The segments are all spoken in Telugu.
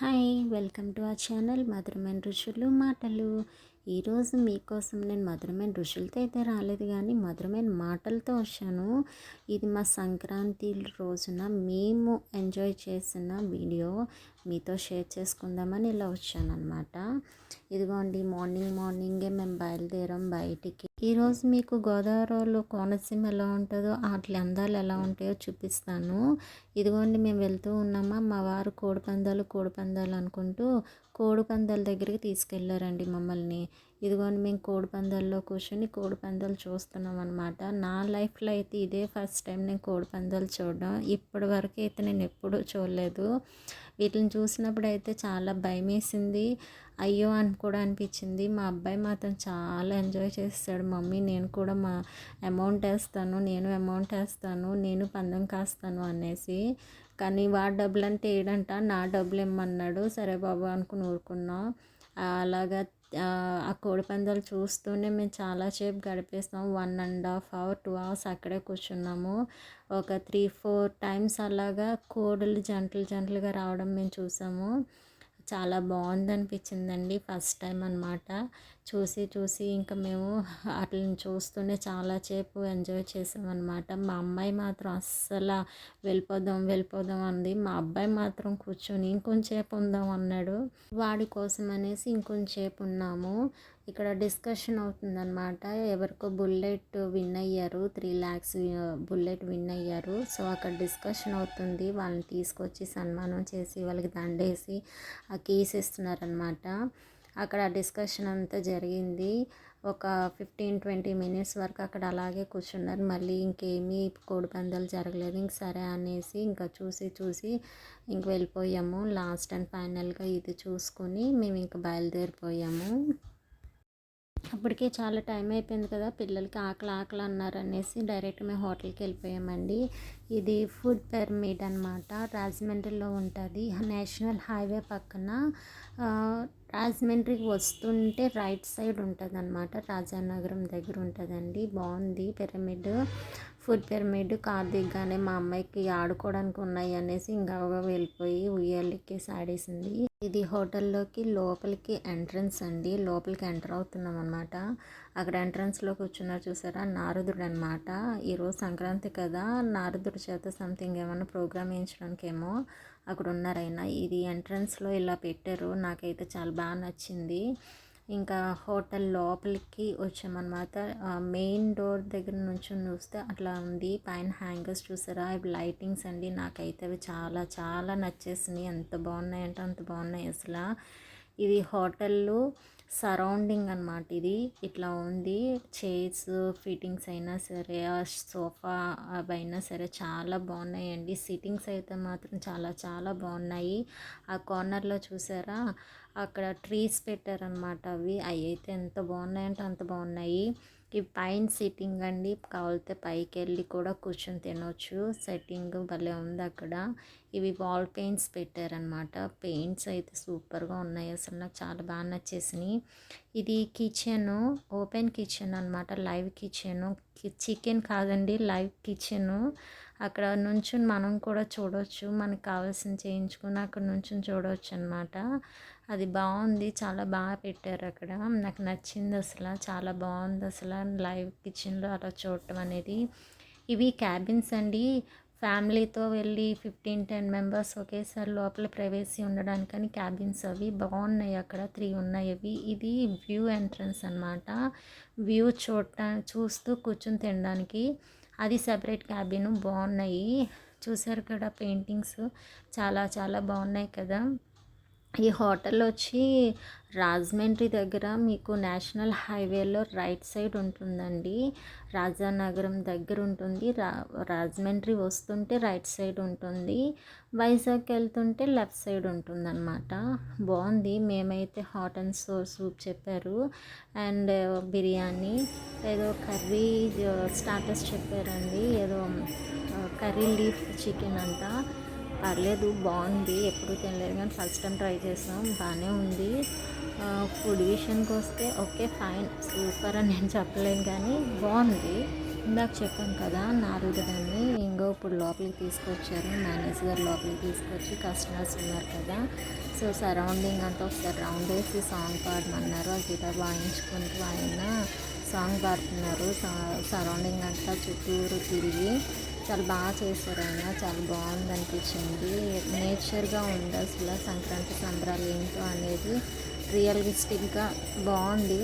హాయ్ వెల్కమ్ టు ఆ ఛానల్ మధురమైన రుచులు మాటలు. ఈరోజు మీకోసం నేను మధురమైన రుచులతో అయితే రాలేదు కానీ మధురమైన మాటలతో వచ్చాను. ఇది మా సంక్రాంతి రోజున మేము ఎంజాయ్ చేసిన వీడియో. మీతో షేర్ చేసుకుందామని ఇలా వచ్చాను అనమాట ఇదిగోండి మార్నింగ్ మార్నింగే మేము బయలుదేరాం బయటికి. ఈరోజు మీకు గోదావరిలో కోనసీమ ఎలా ఉంటుందో వాటి అందాలు ఎలా ఉంటాయో చూపిస్తాను. ఇదిగోండి మేము వెళ్తూ ఉన్నామా? మా వారు కోడిపందాలు కోడిపందాలు అనుకుంటూ కోడిపందాల దగ్గరికి తీసుకెళ్ళారండి మమ్మల్ని. ఇదిగోండి మేము కోడిపందాల్లో కూర్చొని కోడిపందాలు చూస్తున్నాం అనమాట నా లైఫ్లో అయితే ఇదే ఫస్ట్ టైం నేను కోడిపందాలు చూడడం. ఇప్పటి వరకు అయితే నేను ఎప్పుడూ చూడలేదు. వీటిని చూసినప్పుడు అయితే చాలా భయం వేసింది అయ్యో అని కూడా అనిపించింది. మా అబ్బాయి మాత్రం చాలా ఎంజాయ్ చేస్తాడు మమ్మీ. నేను కూడా మా అమౌంట్ వేస్తాను నేను అమౌంట్ వేస్తాను నేను పందెం కాస్తాను అనేసి. కానీ వాడు డబ్బులు అంటే ఏడంట? నా డబ్బులు ఇమ్మన్నాడు సరే బాబు అనుకుని ఊరుకున్నాం. అలాగా ఆ కోడి పందాలు చూస్తూనే మేము చాలాసేపు గడిపేస్తాం one and half hour two hours అక్కడే కూర్చున్నాము. ఒక త్రీ ఫోర్ టైమ్స్ అలాగా కోడలు జంటలు జంటలుగా రావడం మేము చూసాము. చాలా బాగుంది అనిపించిందండి ఫస్ట్ టైం అనమాట చూసి చూసి ఇంకా మేము అట్లని చూస్తూనే చాలాసేపు ఎంజాయ్ చేసామన్నమాట మా అమ్మాయి మాత్రం అస్సలు వెళ్ళిపోదాం వెళ్ళిపోదాం అంది. మా అబ్బాయి మాత్రం కూర్చొని ఇంకొంచేపు ఉందాం అన్నాడు. వాడి కోసం అనేసి ఇంకొంచేపు ఉన్నాము. ఇక్కడ డిస్కషన్ అవుతుందన్నమాట. ఎవరికో బుల్లెట్ విన్ అయ్యారు త్రీ ల్యాక్స్ బుల్లెట్ విన్ అయ్యారు. సో అక్కడ డిస్కషన్ అవుతుంది. వాళ్ళని తీసుకొచ్చి సన్మానం చేసి వాళ్ళకి దండేసి ఆ కీస్ ఇస్తున్నారనమాట అక్కడ డిస్కషన్ అంతా జరిగింది. ఒక ఫిఫ్టీన్ ట్వంటీ మినిట్స్ వరకు అక్కడ అలాగే కూర్చున్నారు. మళ్ళీ ఇంకేమీ కోడి పందాలు జరగలేదు. ఇంక సరే అనేసి ఇంకా చూసి చూసి ఇంక వెళ్ళిపోయాము. లాస్ట్ అండ్ ఫైనల్గా ఇది చూసుకొని మేము ఇంక బయలుదేరిపోయాము. అప్పటికే చాలా టైం అయిపోయింది కదా పిల్లలకి ఆకలి ఆకలి అన్నారు అనేసి డైరెక్ట్ మేము హోటల్కి వెళ్ళిపోయామండి. ఇది ఫుడ్ పిరమిడ్ అనమాట రాజమండ్రిలో ఉంటుంది. నేషనల్ హైవే పక్కన రాజమండ్రికి వస్తుంటే రైట్ సైడ్ ఉంటుంది అనమాట రాజానగరం దగ్గర ఉంటుందండి. బాగుంది పిరమిడ్. ఫుడ్ పిరమిడ్ కార్ దిగ్గానే మా అమ్మాయికి ఆడుకోవడానికి ఉన్నాయి అనేసి ఇంకా వెళ్ళిపోయి ఉయ్యాలకి ఆడేసింది. ఇది హోటల్లోకి లోపలికి ఎంట్రన్స్ అండి. లోపలికి ఎంటర్ అవుతున్నాం అనమాట అక్కడ ఎంట్రన్స్లో కూర్చున్నారు చూసారా? నారదుడు అనమాట ఈరోజు సంక్రాంతి కదా. నారదుడి చేత సంథింగ్ ఏమైనా ప్రోగ్రామ్ వేయించడానికేమో అక్కడ ఉన్నారైనా ఇది ఎంట్రన్స్లో ఇలా పెట్టారు. నాకైతే చాలా బాగా నచ్చింది. ఇంకా హోటల్ లోపలికి వచ్చామన్నమాట. మెయిన్ డోర్ దగ్గర నుంచి చూస్తే అట్లా ఉంది. పైన హ్యాంగర్స్ చూసారా? ఇవి లైటింగ్స్ అండి. నాకైతే అవి చాలా చాలా నచ్చేసినాయి. ఎంత బాగున్నాయి అంటే అంత బాగున్నాయి అసలు. ఇది హోటల్లో సరౌండింగ్ అనమాట ఇది. ఇట్లా ఉంది. చైర్స్ ఫిట్టింగ్స్ అయినా సరే సోఫా అవైనా సరే చాలా బాగున్నాయండి. సిట్టింగ్స్ అయితే మాత్రం చాలా చాలా బాగున్నాయి. ఆ కార్నర్లో చూసారా? అక్కడ ట్రీస్ పెట్టారనమాట అవి. అవి అయితే ఎంత బాగున్నాయంటే అంత బాగున్నాయి. ఈ పైన సిట్టింగ్ అండి. కావాలితే పైకి వెళ్ళి కూడా కూర్చొని తినొచ్చు. సెట్టింగ్ భలే ఉంది అక్కడ. ఇవి వాల్ పెయింట్స్ పెట్టారనమాట పెయింట్స్ అయితే సూపర్గా ఉన్నాయి. అసలు నాకు చాలా బాగా నచ్చేసినాయి. ఇది కిచెన్ ఓపెన్ కిచెన్ అనమాట లైవ్ కిచెన్. చికెన్ కాదండి లైవ్ కిచెన్. అక్కడ నుంచి మనం కూడా చూడవచ్చు మనకు కావాల్సిన చేయించుకుని అక్కడ నుంచి చూడవచ్చు అనమాట అది బాగుంది. చాలా బాగా పెట్టారు అక్కడ. నాకు నచ్చింది అసలు. చాలా బాగుంది అసలు లైవ్ కిచెన్లో అలా చూడటం అనేది. ఇవి క్యాబిన్స్ అండి. ఫ్యామిలీతో వెళ్ళి ఫిఫ్టీన్ టెన్ మెంబర్స్ ఒకేసారి లోపల ప్రైవేసీ ఉండడానికని క్యాబిన్స్ అవి బాగున్నాయి అక్కడ. త్రీ ఉన్నాయి అవి. ఇది వ్యూ ఎంట్రన్స్ అనమాట వ్యూ చూడటా చూస్తూ కూర్చొని తినడానికి. అది సెపరేట్ క్యాబిన్. బాగున్నాయి. చూసారు కదా పెయింటింగ్స్. చాలా చాలా బాగున్నాయి కదా. ఈ హోటల్ వచ్చి రాజమండ్రి దగ్గర మీకు నేషనల్ హైవేలో రైట్ సైడ్ ఉంటుందండి. రాజానగరం దగ్గర ఉంటుంది రా రాజమండ్రి వస్తుంటే రైట్ సైడ్ ఉంటుంది. వైజాగ్ వెళ్తుంటే లెఫ్ట్ సైడ్ ఉంటుందన్నమాట. బాగుంది. మేమైతే హాట్ అండ్ సోర్ సూప్ చెప్పారు. అండ్ బిర్యానీ ఏదో కర్రీ స్టార్టర్స్ చెప్పారండి. ఏదో కర్రీ లీఫ్ చికెన్ అంట. పర్లేదు బాగుంది. ఎప్పుడు తినలేదు కానీ ఫస్ట్ టైం ట్రై చేసాం. బాగానే ఉంది. ఫుడ్ విషయానికి వస్తే ఓకే ఫైన్. సూపర్ అని నేను చెప్పలేను కానీ బాగుంది. ఇందాక చెప్పాను కదా నాలుగుదని ఇంకో ఇప్పుడు లోపలికి తీసుకొచ్చారు. మేనేజర్ గారు లోపలికి తీసుకొచ్చి కస్టమర్స్ ఉన్నారు కదా. సో సరౌండింగ్ అంతా ఒకసారి రౌండ్ వేసి సాంగ్ పాడమన్నారు. ఆ గిటార్ వాయించుకుంటూ ఆయన సాంగ్ పాడుతున్నారు. సరౌండింగ్ అంతా చుట్టూరు తిరిగి చాలా బాగా చేశారు ఆయన. చాలా బాగుంది అనిపించింది నేచర్గా ఉంది అసలు సంక్రాంతి సంబరాలు ఏంటో అనేది రియలిస్టిక్గా బాగుంది.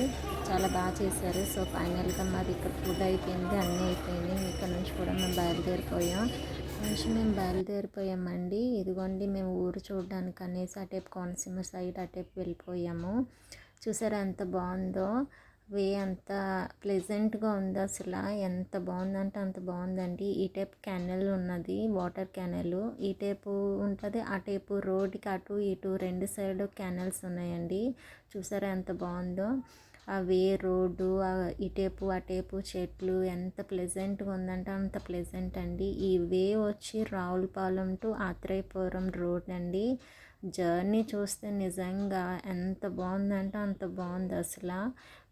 చాలా బాగా చేశారు. సో ఫైనల్గా మాది ఇక్కడ ఫుడ్ అయిపోయింది అన్నీ అయిపోయింది. ఇక్కడ నుంచి కూడా మేము బయలుదేరిపోయాం. నుంచి మేము బయలుదేరిపోయామండి. ఇదిగోండి మేము ఊరు చూడడానికి అనేసి అటేపు కోనసీమ సైడ్ అటేపు వెళ్ళిపోయాము. చూసారా ఎంత బాగుందో? వే అంత ప్లెజెంట్గా ఉంది అసలు? ఎంత బాగుందంటే అంత బాగుందండి. ఈ టైప్ కెనల్ ఉన్నది వాటర్ కెనల్ ఈ టైపు ఉంటుంది ఆ టైపు రోడ్కి అటు ఇటు రెండు సైడ్ కెనల్స్ ఉన్నాయండి. చూసారా ఎంత బాగుందో? ఆ వే రోడ్డు ఇటేపు అటేపు చెట్లు ఎంత ప్లెజెంట్గా ఉందంటే అంత ప్లెజెంట్ అండి. ఈ వే వచ్చి రావులపాలెం టు ఆత్రేయపురం రోడ్ అండి. జర్నీ చూస్తే నిజంగా ఎంత బాగుందంటే అంత బాగుంది అసలు.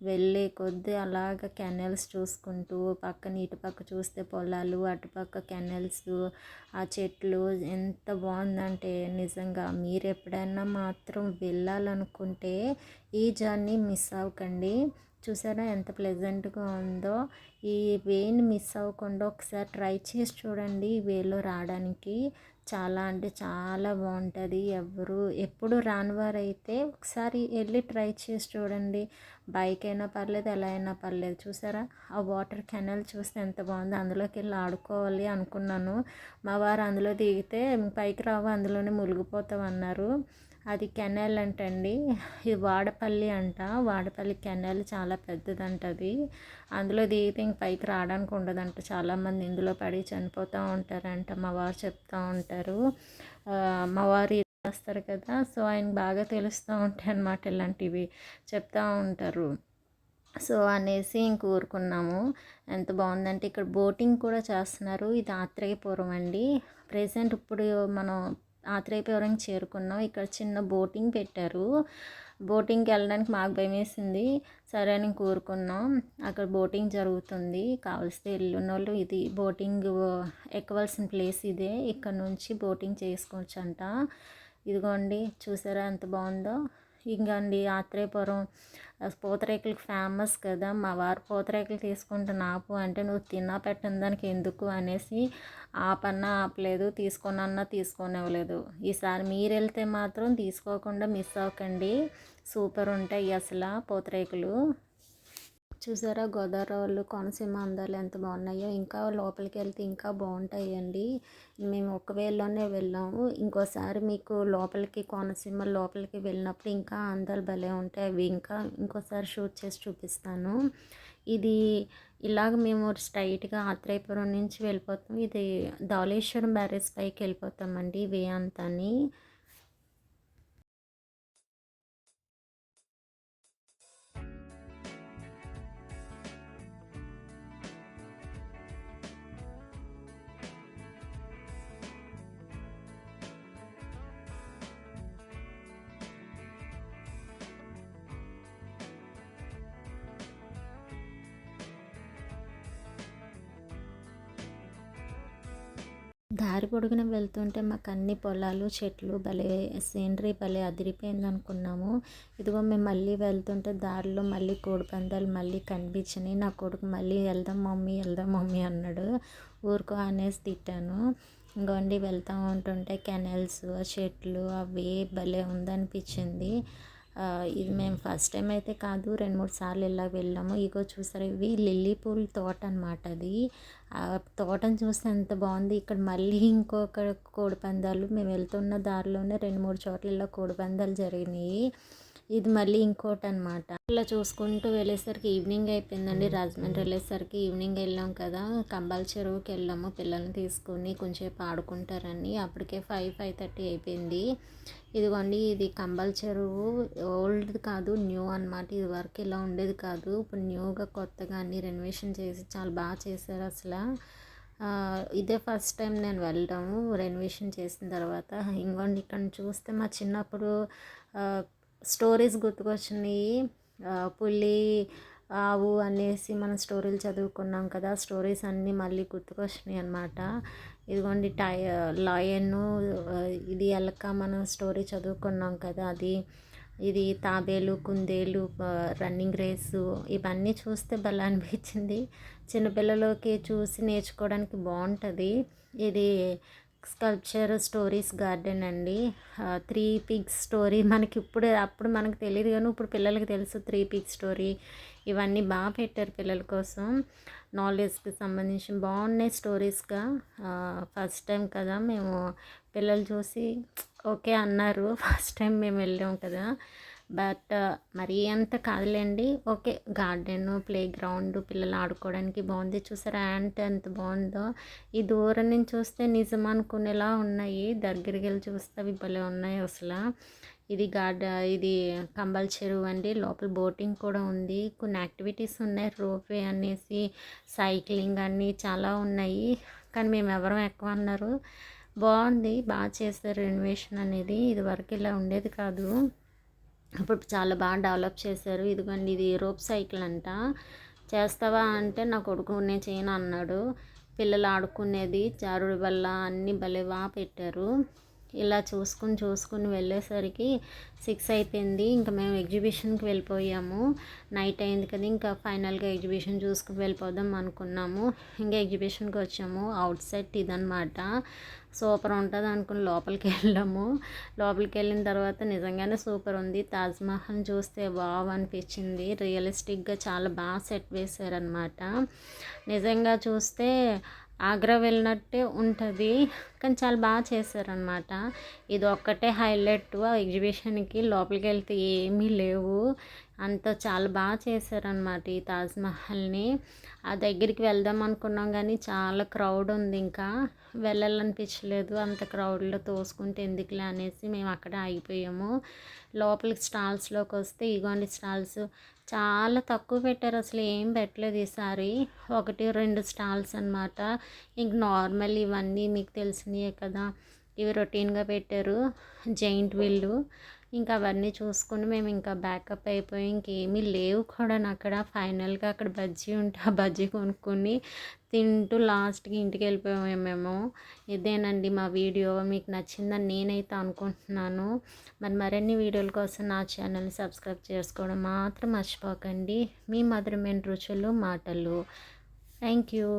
వెళ్ళే కొద్దీ అలాగ కెనల్స్ చూసుకుంటూ పక్కన ఇటుపక్క చూస్తే పొలాలు అటుపక్క కెనల్స్ ఆ చెట్లు ఎంత బాగుందంటే నిజంగా. మీరు ఎప్పుడైనా మాత్రం వెళ్ళాలనుకుంటే ఈ జర్నీ మిస్ అవ్వకండి. చూసారా ఎంత ప్లెజెంట్గా ఉందో? ఈ వేని మిస్ అవ్వకుండా ఒకసారి ట్రై చేసి చూడండి ఈ వేలో రావడానికి. చాలా అంటే చాలా బాగుంటుంది. ఎవరు ఎప్పుడు రానివారైతే ఒకసారి వెళ్ళి ట్రై చేసి చూడండి. బైక్ అయినా పర్లేదు ఎలా అయినా పర్లేదు. చూసారా? ఆ వాటర్ కెనల్ చూస్తే ఎంత బాగుందో. అందులోకి వెళ్ళి ఆడుకోవాలి అనుకున్నాను. మా వారు అందులో దిగితే పైకి రావు అందులోనే మునిగిపోతాం అన్నారు అది కెనాల్ అంటండి. ఇది వాడపల్లి అంట. వాడపల్లి కెనాల్ చాలా పెద్దదంట అది. అందులో దిగితే ఇంక పైకి రావడానికి ఉండదంట. చాలామంది ఇందులో పడి చనిపోతూ ఉంటారంట. మా వారు చెప్తూ ఉంటారు. మా వారు చేస్తారు కదా. సో ఆయన బాగా తెలుస్తూ ఉంటాయి అన్నమాట ఇలాంటివి చెప్తూ ఉంటారు. సో అనేసి ఇంక ఊరుకున్నాము ఎంత బాగుందంటే ఇక్కడ బోటింగ్ కూడా చేస్తున్నారు. ఇది ఆత్రేయపురం అండి. ప్రజెంట్ ఇప్పుడు మనం ఆత్రేయపురం చేరుకున్నాం. ఇక్కడ చిన్న బోటింగ్ పెట్టారు. బోటింగ్కి వెళ్ళడానికి మాకు భయం వేసింది సరే అని కోరుకున్నాం. అక్కడ బోటింగ్ జరుగుతుంది. కావలిస్తే వెళ్ళిన వాళ్ళు ఇది బోటింగ్ ఎక్కవలసిన ప్లేస్ ఇదే. ఇక్కడ నుంచి బోటింగ్ చేసుకోవచ్చు అంట ఇదిగోండి చూసారా ఎంత బాగుందో? ఇంకా అండి ఆత్రేయపురం పూతరేకులకు ఫేమస్ కదా. మా వారు పూతరేకులు తీసుకుంటే నాపు అంటే నువ్వు తిన్నా పెట్టిన దానికి ఎందుకు? అనేసి ఆపన్నా ఆపలేదు తీసుకొనన్నా తీసుకోనివ్వలేదు. ఈసారి మీరు వెళ్తే మాత్రం తీసుకోకుండా మిస్ అవ్వకండి. సూపర్ ఉంటాయి అసలు పూతరేకులు. చూసారా? గోదావరి వాళ్ళు కోనసీమ అందాలు ఎంత బాగున్నాయో. ఇంకా లోపలికి వెళ్తే ఇంకా బాగుంటాయండి. మేము ఒక వేలోనే వెళ్ళాము. ఇంకోసారి మీకు లోపలికి కోనసీమ లోపలికి వెళ్ళినప్పుడు ఇంకా అందాలు భలే ఉంటాయి. అవి ఇంకా ఇంకోసారి షూట్ చేసి చూపిస్తాను. ఇది ఇలాగ మేము స్ట్రైట్గా ఆత్రేయపురం నుంచి వెళ్ళిపోతాం. ఇది ధవళేశ్వరం బ్యారేజ్ పైకి వెళ్ళిపోతామండి వే అంతాని. దారి పొడుగున వెళ్తుంటే మాకు అన్ని పొలాలు చెట్లు భలే సీనరీ భలే అదిరిపోయింది అనుకున్నాము ఇదిగో మేము మళ్ళీ వెళ్తుంటే దారిలో మళ్ళీ కోడి పందాలు మళ్ళీ కనిపించినాయి. నా కొడుకు మళ్ళీ వెళ్దాం మమ్మీ వెళ్దాం మమ్మీ అన్నాడు. ఊరుకో అనేసి తిట్టాను. ఇంకోండి వెళ్తూ ఉంటుంటే కెనల్స్ చెట్లు అవి భలే ఉందనిపించింది. ఇది మేము ఫస్ట్ టైం అయితే కాదు. రెండు మూడు సార్లు ఇలా వెళ్ళాము. ఇగో చూసారు ఇవి లిల్లీ పూల తోట అనమాట అది. ఆ తోటను చూస్తే ఎంత బాగుంది. ఇక్కడ మళ్ళీ ఇంకొక కోడిపందాలు. మేము వెళ్తున్న దారిలోనే రెండు మూడు చోట్ల ఇలా కోడిపందాలు జరిగినాయి. ఇది మళ్ళీ ఇంకోటి అనమాట ఇలా చూసుకుంటూ వెళ్ళేసరికి ఈవినింగ్ అయిపోయిందండి. రాజమండ్రి వెళ్ళేసరికి ఈవినింగ్ వెళ్ళాం కదా. కంబాల చెరువుకి వెళ్ళాము. పిల్లల్ని తీసుకుని కొంచెంసేపు ఆడుకుంటారని. అప్పటికే ఫైవ్ ఫైవ్ థర్టీ అయిపోయింది. ఇదిగోండి ఇది కంబాల చెరువు. ఓల్డ్ కాదు న్యూ అనమాట ఇది వరకు ఇలా ఉండేది కాదు. ఇప్పుడు న్యూగా కొత్తగా అన్ని రెనోవేషన్ చేసి చాలా బాగా చేశారు అసలు. ఇదే ఫస్ట్ టైం నేను వెళ్ళడము రెనోవేషన్ చేసిన తర్వాత. ఇంకోండి ఇక్కడ చూస్తే మా చిన్నప్పుడు స్టోరీస్ గుర్తుకొచ్చినాయి. పులి ఆవు అనేసి మనం స్టోరీలు చదువుకున్నాం కదా స్టోరీస్ అన్నీ మళ్ళీ గుర్తుకొచ్చినాయి అనమాట ఇదిగోండి టై లయన్ ఇది ఎలక మనం స్టోరీ చదువుకున్నాం కదా అది ఇది తాబేలు కుందేలు రన్నింగ్ రేసు ఇవన్నీ చూస్తే భలే అనిపించింది. చిన్నపిల్లలకి చూసి నేర్చుకోవడానికి బాగుంటుంది. ఇది స్కల్ప్చర్ స్టోరీస్ గార్డెన్ అండి. త్రీ పిగ్స్ స్టోరీ మనకి ఇప్పుడు అప్పుడు మనకు తెలియదు కానీ ఇప్పుడు పిల్లలకి తెలుసు త్రీ పిగ్స్ స్టోరీ. ఇవన్నీ బాగా పెట్టారు పిల్లల కోసం. నాలెడ్జ్కి సంబంధించి బాగున్నాయి స్టోరీస్గా. ఫస్ట్ టైం కదా మేము పిల్లలు చూసి ఓకే అన్నారు. ఫస్ట్ టైం మేము వెళ్ళాం కదా. బట్ మరీ అంత కాదులేండి. ఓకే గార్డెన్ ప్లే గ్రౌండ్ పిల్లలు ఆడుకోవడానికి బాగుంది చూసారా యాంట్ ఎంత బాగుందో ఈ దూరం నుంచి చూస్తే నిజం అనుకునేలా ఉన్నాయి. దగ్గరికి వెళ్ళి చూస్తే అవి భలే ఉన్నాయి అసలు. ఇది గార్డ ఇది కంబల్ చెరువు అండి. లోపల బోటింగ్ కూడా ఉంది. కొన్ని యాక్టివిటీస్ ఉన్నాయి. రోప్వే అనేసి సైక్లింగ్ అన్నీ చాలా ఉన్నాయి. కానీ మేము ఎవరం ఎక్కువ అన్నారు. బాగుంది బాగా చేస్తారు రెనోవేషన్ అనేది. ఇది వరకు ఇలా ఉండేది కాదు. ఇప్పుడు చాలా బాగా డెవలప్ చేశారు. ఇదిగోండి ఇది రోప్ సైకిల్ అంట. చేస్తావా అంటే నా కొడుకు నేను చేయను అన్నాడు. పిల్లలు ఆడుకునేది జారుడు వల్ల అన్నీ భలే బాగా పెట్టారు. ఇలా చూసుకుని చూసుకుని వెళ్ళేసరికి సిక్స్ అయిపోయింది. ఇంకా మేము ఎగ్జిబిషన్కి వెళ్ళిపోయాము. నైట్ అయింది కదా ఇంకా ఫైనల్గా ఎగ్జిబిషన్ చూసుకుని వెళ్ళిపోదాం అనుకున్నాము. ఇంకా ఎగ్జిబిషన్కి వచ్చాము. అవుట్ సైడ్ ఇదనమాట సూపర్ ఉంటుంది అనుకుని లోపలికి వెళ్ళాము. లోపలికి వెళ్ళిన తర్వాత నిజంగానే సూపర్ ఉంది. తాజ్మహల్ చూస్తే వావ్ అనిపించింది. రియలిస్టిక్గా చాలా బాగా సెట్ వేశారనమాట నిజంగా చూస్తే ఆగ్రా వెళ్ళినట్టే ఉంటుంది. కానీ చాలా బాగా చేశారనమాట. ఇది ఒక్కటే హైలైట్. ఎగ్జిబిషన్కి లోపలికి వెళ్తే ఏమీ లేవు. అంత చాలా బాగా చేశారనమాట ఈ తాజ్మహల్ని ఆ దగ్గరికి వెళ్దాం అనుకున్నాం కానీ చాలా క్రౌడ్ ఉంది ఇంకా. వెళ్ళాలనిపించలేదు అంత క్రౌడ్లో తోసుకుంటే ఎందుకులే అనేసి మేము అక్కడ ఆగిపోయాము. లోపలికి స్టాల్స్లోకి వస్తే ఇగోండి స్టాల్స్. చాలా తక్కువ పెట్టారు అసలు ఏం పెట్టలేదు ఈసారి. ఒకటి రెండు స్టాల్స్ అనమాట ఇంక నార్మల్ ఇవన్నీ మీకు తెలిసినవే కదా. ఇవి రొటీన్గా పెట్టారు జైంట్ విల్లు ఇంకా అవన్నీ చూసుకుని మేము ఇంకా బ్యాకప్ అయిపోయి ఇంకేమీ లేవు కూడా. అక్కడ ఫైనల్గా అక్కడ బజ్జీ ఉంటే ఆ బజ్జీ కొనుక్కొని తింటూ లాస్ట్కి ఇంటికి వెళ్ళిపోయాము మేము. ఇదేనండి మా వీడియో. మీకు నచ్చిందని నేనైతే అనుకుంటున్నాను. మరి మరిన్ని వీడియోల కోసం నా ఛానల్ సబ్స్క్రైబ్ చేసుకోవడం మాత్రం మర్చిపోకండి. మీ మధురమైన రుచులు మాటలు. Thank you.